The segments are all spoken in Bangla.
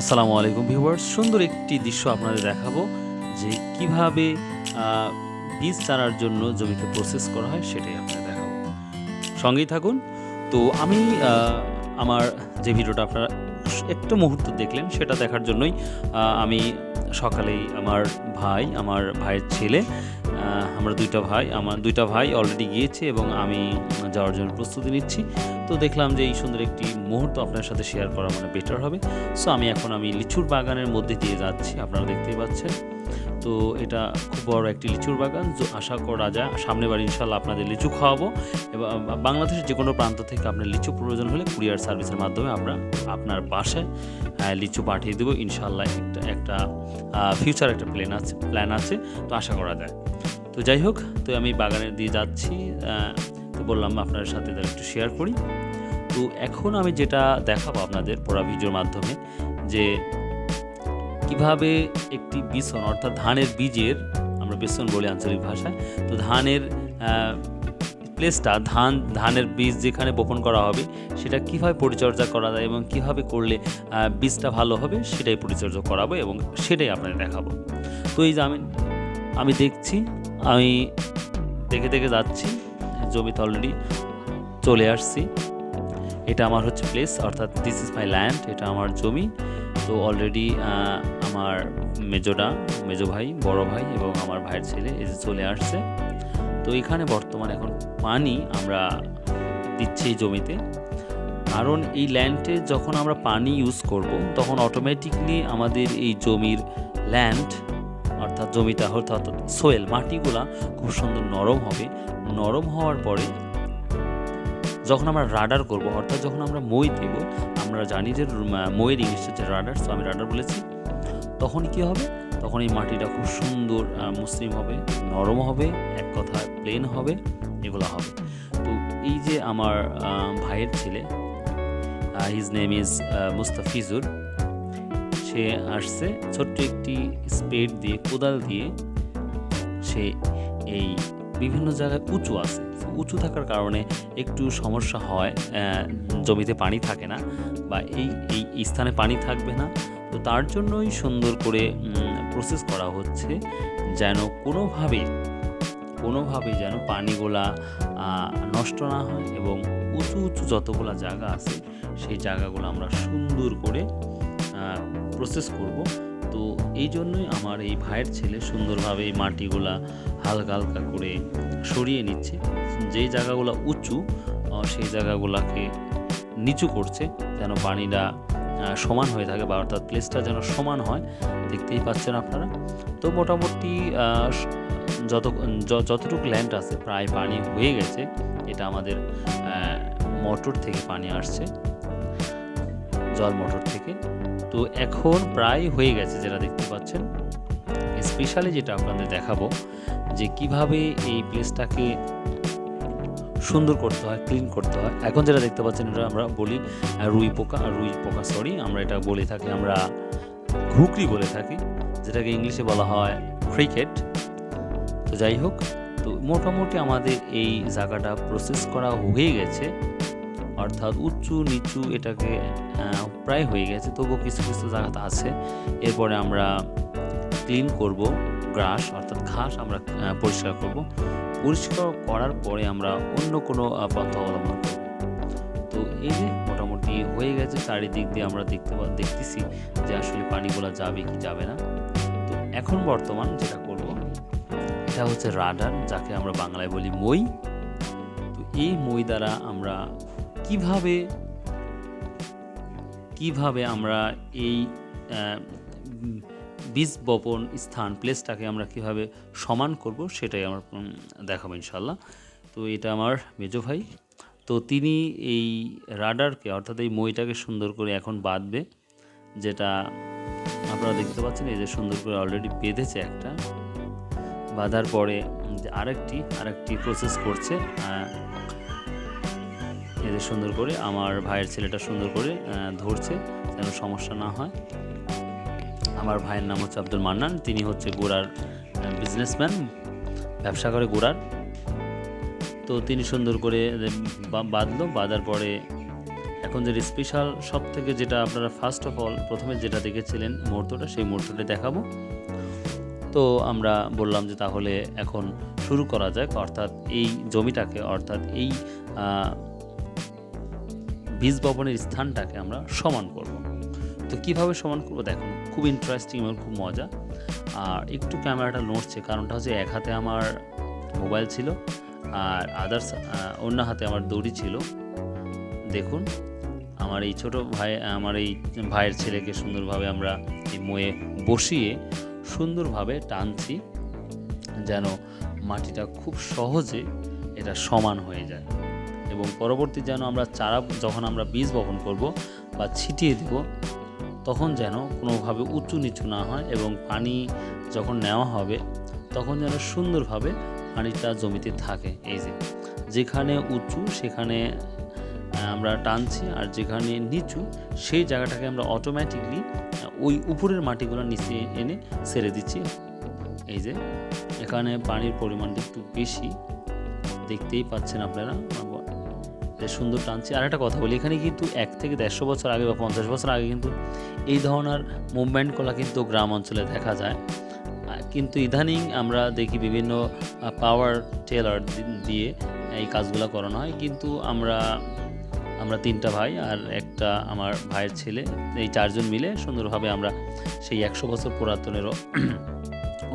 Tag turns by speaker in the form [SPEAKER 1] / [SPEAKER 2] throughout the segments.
[SPEAKER 1] আসসালামু আলাইকুম ভিউয়ার্স। সুন্দর একটি দৃশ্য আপনাদের দেখাবো যে কীভাবে বীজ চারার জন্য জমিকে প্রসেস করা হয় সেটাই আপনাদের দেখাবো। সঙ্গেই থাকুন। তো আমি আমার যে ভিডিওটা আপনারা একটু মুহূর্ত দেখলেন সেটা দেখার জন্যই আমি সকালেই আমার ভাই, আমার ভাইয়ের ছেলে আমরা দুইটা ভাই, আমার দুইটা ভাই অলরেডি গিয়েছে এবং আমি যাওয়ার জন্য প্রস্তুতি নিচ্ছি। তো দেখলাম যে এই সুন্দর একটি মুহূর্ত আপনার সাথে শেয়ার করা মানে বেটার হবে। সো আমি এখন আমি লিচুর বাগানের মধ্যে দিয়ে যাচ্ছি, আপনারা দেখতেই পাচ্ছেন। তো এটা খুব বড় একটি লিচুর বাগান। তো আশা করা যায় সামনে বার ইনশাল্লাহ আপনাদের লিচু খাওয়াবো। এবং বাংলাদেশের যে কোনো প্রান্ত থেকে আপনার লিচু প্রয়োজন হলে কুরিয়ার সার্ভিসের মাধ্যমে আমরা আপনার বাসায় লিচু পাঠিয়ে দেবো। ইনশাল্লাহ একটা একটা ফিউচার একটা প্ল্যান আছে প্ল্যান আছে। তো আশা করা যায়। তো যাই হোক, তো আমি বাগানের দিয়ে যাচ্ছি তো বললাম আপনার সাথে একটু শেয়ার করি। তো এখন আমি যেটা দেখাবো আপনাদের পড়া ভিডিওর মাধ্যমে, যে কীভাবে একটি বেসন অর্থাৎ ধানের বীজের, আমরা বেসন বলি আঞ্চলিক ভাষায়, তো ধানের প্লেসটা ধান, ধানের বীজ যেখানে বপন করা হবে, সেটা কীভাবে পরিচর্যা করা যায় এবং কীভাবে করলে বীজটা ভালো হবে, সেটাই পরিচর্যা করাবো এবং সেটাই আপনাদের দেখাবো। তো এই যে আমি আমি দেখছি, আমি দেখে দেখে যাচ্ছি, জমিতে অলরেডি চলে আসছি। এটা আমার হচ্ছে প্লেস অর্থাৎ দিস ইজ মাই ল্যান্ড এটা আমার জমি। তো অলরেডি আমার মেজোডা মেজো ভাই, বড় ভাই এবং আমার ভাইয়ের ছেলে এসে চলে আসছে। তো এখানে বর্তমানে এখন পানি আমরা দিচ্ছি জমিতে। কারণ এই ল্যান্ডে যখন আমরা পানি ইউজ করব, তখন অটোমেটিকলি আমাদের এই জমির ল্যান্ড অর্থাৎ জমিটা, অর্থাৎ সোয়েল মাটিগুলা খুব সুন্দর নরম হবে। নরম হওয়ার পরে যখন আমরা রাডার করব, অর্থাৎ যখন আমরা মই দেব আমরা জানি যে মইয়ের ইংলিশ হচ্ছে রাডার সো আমি রাডার বলেছি। তখন কি হবে? তখন এই মাটিটা খুব সুন্দর মসৃণ হবে, নরম হবে, এক কথায় প্লেন হবে, এগুলো হবে। তো এই যে আমার ভাইয়ের ছেলে হিজ নেম ইজ মুস্তাফিজুর, সে আসছে ছোট্ট একটি স্পেড দিয়ে, কোদাল দিয়ে সে এই বিভিন্ন জায়গায় উঁচু আছে। উঁচু থাকার কারণে একটু সমস্যা হয় জমিতে পানি থাকে না বা এই এই স্থানে পানি থাকবে না। তো তার জন্যই সুন্দর করে প্রসেস করা হচ্ছে যেন কোনোভাবেই কোনোভাবেই যেন পানিগুলা নষ্ট না হয় এবং উঁচু উঁচু যতগুলা জায়গা আছে, সেই জায়গাগুলো আমরা সুন্দর করে প্রসেস করব। এই জন্যই আমার এই ভাইয়ের ছেলে সুন্দরভাবে এই মাটিগুলা হালকা হালকা করে সরিয়ে নিচ্ছে। যেই জায়গাগুলো উঁচু সেই জায়গাগুলোকে নিচু করছে যেন পানিটা সমান হয়ে থাকে বা অর্থাৎ প্লেসটা যেন সমান হয়। দেখতেই পাচ্ছেন আপনারা। তো মোটামুটি যত, য- যতটুকু ল্যান্ড আছে, প্রায় পানি হয়ে গেছে। এটা আমাদের মোটর থেকে পানি আসছে। জল মোটর থেকে। তো এখন প্রায় হয়ে গেছে যেটা দেখতে পাচ্ছেন। স্পেশালি যেটা আপনাদের দেখাবো, যে কীভাবে এই প্লেসটাকে সুন্দর করতে হয় ক্লিন করতে হয়। এখন যেটা দেখতে পাচ্ছেন, এটা আমরা বলি রুই পোকা রুই পোকা সরি আমরা এটা বলে থাকি, আমরা ঘুকরি বলে থাকি, যেটাকে ইংলিশে বলা হয় ক্রিকেট তো যাই হোক, তো মোটামুটি আমাদের এই জায়গাটা প্রসেস করা হয়ে গেছে। অর্থাৎ উঁচু, নিচু এটাকে প্রায় হয়ে গেছে। তবুও কিছু কিছু জায়গাতে আছে। এরপরে আমরা ক্লিন করব গ্রাস অর্থাৎ ঘাস আমরা পরিষ্কার করব। পরিষ্কার করার পরে আমরা অন্য কোনো পন্থা অবলম্বন করব। তো এই যে মোটামুটি হয়ে গেছে, চারিদিক দিয়ে আমরা দেখতে দেখতেছি যে আসলে পানিগুলো যাবে কি যাবে না। তো এখন বর্তমান যেটা করব, এটা হচ্ছে রাডার, যাকে আমরা বাংলায় বলি মই। তো এই মই দ্বারা আমরা কীভাবে কীভাবে আমরা এই বীজ বপন স্থান প্লেসটাকে আমরা কীভাবে সমান করব সেটাই আমার দেখাবো ইনশাল্লাহ তো এটা আমার মেজো ভাই। তো তিনি এই রাডারকে অর্থাৎ এই মইটাকে সুন্দর করে এখন বাঁধবে, যেটা আপনারা দেখতে পাচ্ছেন, এই যে সুন্দর করে অলরেডি বেঁধেছে একটা। বাঁধার পরে আরেকটি আরেকটি প্রসেস করছে এই সুন্দর করে, আমার ভাইয়ের ছেলেটা সুন্দর করে ধরছে যেন সমস্যা না হয়। আমার ভাইয়ের নাম হচ্ছে আব্দুল মান্নান, তিনি হচ্ছে গোড়ার বিজনেসম্যান ব্যবসা করে গোড়ার। তো তিনি সুন্দর করে বাঁধলো, বাঁধার পরে এখন যে স্পেশাল সব থেকে যেটা আপনারা ফার্স্ট অফ অল প্রথমে যেটা দেখেছিলেন মুহূর্তটা, সেই মুহূর্তটা দেখাবো। তো আমরা বললাম যে তাহলে এখন শুরু করা যাক, অর্থাৎ এই জমিটাকে, অর্থাৎ এই বীজ বপনের স্থানটাকে আমরা সমান করব। তো কীভাবে সমান করব? দেখুন, খুব ইন্টারেস্টিং এবং খুব মজা। আর একটু ক্যামেরাটা নড়ছে, কারণটা হচ্ছে এক হাতে আমার মোবাইল ছিল, আর আদার্স অন্য হাতে আমার দড়ি ছিল। দেখুন, আমার এই ছোট ভাই, আমার এই ভাইয়ের ছেলেকে সুন্দরভাবে আমরা এই মোয়ে বসিয়ে সুন্দরভাবে টানছি, যেন মাটিটা খুব সহজে এটা সমান হয়ে যায়। এবং পরবর্তী যেন আমরা চারা যখন আমরা বীজ বপন করব বা ছিটিয়ে দেব, তখন যেন কোনোভাবে উঁচু নিচু না হয় এবং পানি যখন নেওয়া হবে, তখন যেন সুন্দরভাবে পানিটা জমিতে থাকে। এই যে, যেখানে উঁচু সেখানে আমরা টানছি আর যেখানে নিচু সেই জায়গাটাকে আমরা অটোমেটিকলি ওই উপরের মাটিগুলো নিচে এনে ছেড়ে দিচ্ছি। এই যে, এখানে পানির পরিমাণটা একটু বেশি, দেখতেই পাচ্ছেন আপনারা। যে সুন্দর টানছি। আর একটা কথা বলি, এখানে কিন্তু এক থেকে দেড়শো বছর আগে বা পঞ্চাশ বছর আগে কিন্তু এই ধরনের মুভমেন্ট কলা কিন্তু গ্রাম অঞ্চলে দেখা যায়। কিন্তু ইদানিং আমরা দেখি বিভিন্ন পাওয়ার টেলার দিয়ে এই কাজগুলো করানো হয়। কিন্তু আমরা আমরা তিনটা ভাই আর একটা আমার ভাইয়ের ছেলে, এই চারজন মিলে সুন্দরভাবে আমরা সেই একশো বছর পুরাতনেরও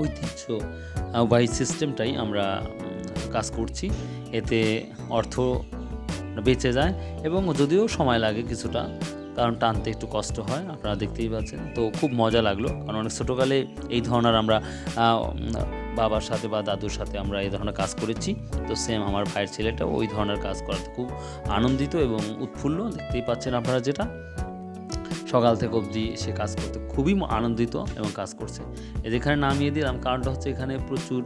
[SPEAKER 1] ঐতিহ্য বাহী সিস্টেমটাই আমরা কাজ করছি। এতে অর্থ বেঁচে যায় এবং যদিও সময় লাগে কিছুটা, কারণ টানতে একটু কষ্ট হয়, আপনারা দেখতেই পাচ্ছেন। তো খুব মজা লাগল, কারণ অনেক ছোটোকালে এই ধরনের আমরা বাবার সাথে বা দাদুর সাথে আমরা এই ধরনের কাজ করেছি। তো সেম আমার ভাইয়ের ছেলেটা ওই ধরনের কাজ করাতে খুব আনন্দিত এবং উৎফুল্ল। দেখতেই পাচ্ছেন আপনারা যেটা। সকাল থেকে অবধি সে কাজ করতে খুবই আনন্দিত এবং কাজ করছে। এখানে নামিয়ে দিলাম, কারণটা হচ্ছে এখানে প্রচুর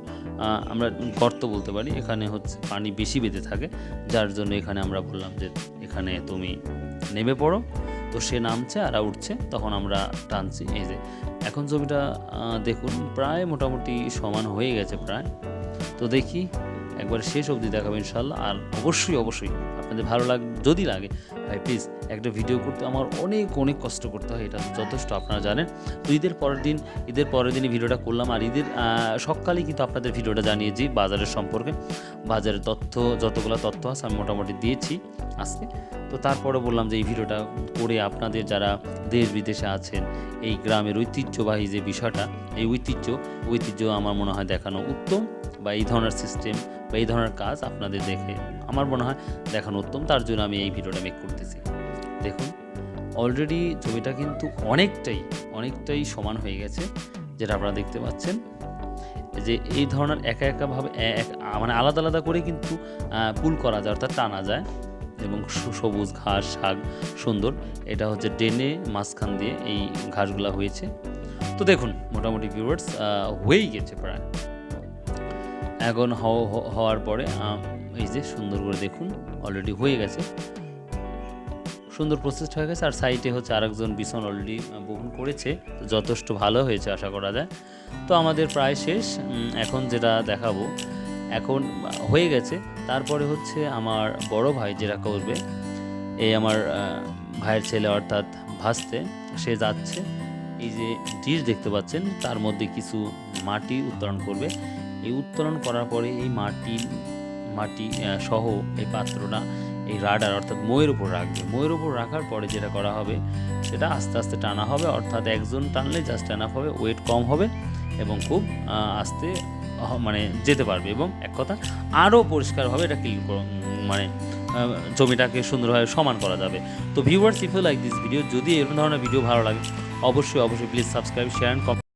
[SPEAKER 1] আমরা গর্ত বলতে পারি। এখানে হচ্ছে পানি বেশি বেঁধে থাকে, যার জন্য এখানে আমরা বললাম যে এখানে তুমি নেমে পড়ো। তো সে নামছে আর উঠছে, তখন আমরা টানছি। এই যে এখন জমিটা দেখুন প্রায় মোটামুটি সমান হয়ে গেছে প্রায়। তো দেখি একবার শেষ অবধি দেখাবো ইনশাল্লাহ আর অবশ্যই অবশ্যই আপনাদের ভালো লাগ, যদি লাগে, ভাই প্লিজ একটা ভিডিও করতে আমার অনেক অনেক কষ্ট করতে হয়, এটা যথেষ্ট আপনারা জানেন। তো ঈদের পরের দিন, ঈদের পরের দিনই ভিডিওটা করলাম আর ঈদের সকালেই কিন্তু আপনাদের ভিডিওটা জানিয়েছি বাজারের সম্পর্কে। বাজারের তথ্য, যতগুলো তথ্য আছে আমি মোটামুটি দিয়েছি আজকে। তো তারপরে বললাম যে এই ভিডিওটা করে আপনাদের যারা দেশ বিদেশে আছেন, এই গ্রামের ঐতিহ্যবাহী যে বিষয়টা, এই ঐতিহ্য ঐতিহ্য আমার মনে হয় দেখানো উত্তম। বা এই ধরনের সিস্টেম বা এই ধরনের কাজ আপনাদের দেখে আমার মনে হয় দেখানো উত্তম। তার জন্য আমি এই ভিডিওটা মেক করতেছি। দেখুন অলরেডি জমিটা কিন্তু অনেকটাই অনেকটাই সমান হয়ে গেছে, যেটা আপনারা দেখতে পাচ্ছেন। যে এই ধরনের একা একাভাবে এক মানে আলাদা আলাদা করে কিন্তু পুল করা যায়, অর্থাৎ টানা যায়। এবং সবুজ ঘাস, শাক, সুন্দর। এটা হচ্ছে ডেনে মাঝখান দিয়ে এই ঘাসগুলা হয়েছে। তো দেখুন, মোটামুটি ভিউয়ার্স হয়েই গেছে প্রায়। এখন হওয়ার পরে এই যে সুন্দর করে দেখুন অলরেডি হয়ে গেছে। সুন্দর প্রসেস হয়ে গেছে, আর সাইডে হচ্ছে আরেকজন বিছন অলরেডি বহন করেছে, তো যথেষ্ট ভালো হয়েছে আশা করা যায়। তো আমাদের প্রায় শেষ এখন যেটা দেখাবো, এখন হয়ে গেছে। তারপরে হচ্ছে আমার বড় ভাই যেটা করবে, এই আমার ভাইয়ের ছেলে অর্থাৎ ভাসতে, সে যাচ্ছে। এই যে ডিশ দেখতে পাচ্ছেন, তার মধ্যে কিছু মাটি উত্তোলন করবে। এই উত্তোলন করার পরে এই মাটি মাটি সহ এই পাত্রটা, এই রাডার অর্থাৎ ময়ের উপর রাখবে। ময়ের উপর রাখার পরে যেটা করা হবে, সেটা আস্তে আস্তে টানা হবে, অর্থাৎ একজন টানলে জাস্ট টানা হবে ওয়েট কম হবে এবং খুব আস্তে মানে যেতে পারবে এবং এক কথা আরও পরিষ্কারভাবে এটা ক্লিন মানে জমিটাকে সুন্দরভাবে সমান করা যাবে। তো viewers if you like this video যদি এরকম ধরনের ভিডিও ভালো লাগে, অবশ্যই অবশ্যই প্লিজ সাবস্ক্রাইব শেয়ার অ্যান্ড